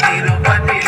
Bandido, bandido.